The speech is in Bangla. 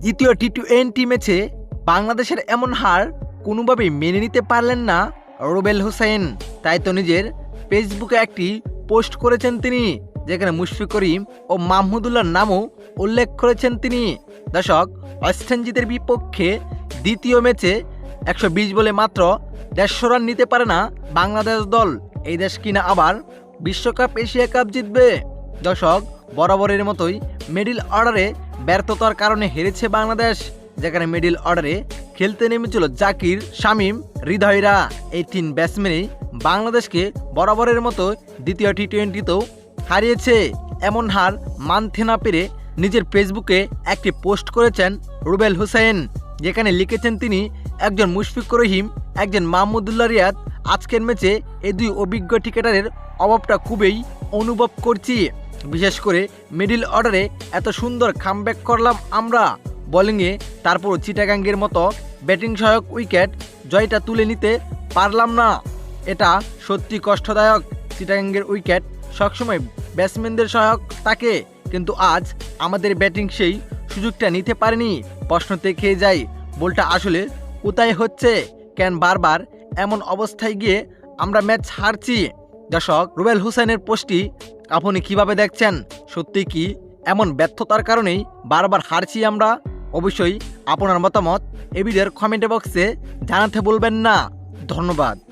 দ্বিতীয় টি টোয়েন্টি ম্যাচে বাংলাদেশের এমন হার কোনোভাবেই মেনে নিতে পারলেন না রুবেল হোসেন। তাই তো নিজের ফেসবুকে একটি পোস্ট করেছেন তিনি, যেখানে মুশফিক করিম ও মাহমুদুল্লাহর নামও উল্লেখ করেছেন তিনি। দর্শক, ওয়েস্ট বিপক্ষে দ্বিতীয় ম্যাচে একশো বিশ বলে মাত্র দেড়শো রান নিতে পারে না বাংলাদেশ দল। এই দেশ কিনা আবার বিশ্বকাপ এশিয়া কাপ জিতবে। দর্শক বরাবরের মতোই মিডিল অর্ডারে ব্যর্থতার কারণে হেরেছে বাংলাদেশ, যেখানে মিডিল অর্ডারে খেলতে নেমেছিল জাকির, শামীম, হৃদয়রা। এই তিন ব্যাটসম্যানই বাংলাদেশকে বরাবরের মতো দ্বিতীয় টি টোয়েন্টিতেও হারিয়েছে। এমন হার মানতে না পেরে নিজের ফেসবুকে একটি পোস্ট করেছেন রুবেল হোসেন, যেখানে লিখেছেন তিনি, একজন মুশফিকুর রহিম, একজন মাহমুদুল্লাহ রিয়াদ, আজকের ম্যাচে এই দুই অভিজ্ঞ ক্রিকেটারের অভাবটা খুবই অনুভব করছি। বিশেষ করে মিডিল অর্ডারে এত সুন্দর কামব্যাক করলাম আমরা। বোলিংয়ে তারপর চিটাগাঙ্গের মতো ব্যাটিং সহায়ক উইকেট জয়টা তুলে নিতে পারলাম না। এটা সত্যি কষ্টদায়ক। চিটাগাঙ্গের উইকেট সবসময় ব্যাটসম্যানদের সহায়ক তাকে কিন্তু আজ আমাদের ব্যাটিং সেই সুযোগটা নিতে পারেনি। প্রশ্নতে খেয়ে যায় বলটা আসলে কোথায় হচ্ছে? কেন বারবার এমন অবস্থায় গিয়ে আমরা ম্যাচ হারছি? দর্শক, রুবেল হোসেনের পোস্টটি আপনি কীভাবে দেখছেন? সত্যি কি এমন ব্যর্থতার কারণেই বারবার হারছি আমরা? অবশ্যই আপনার মতামত এ ভিডিওর কমেন্ট বক্সে জানাতে বলবেন না। ধন্যবাদ।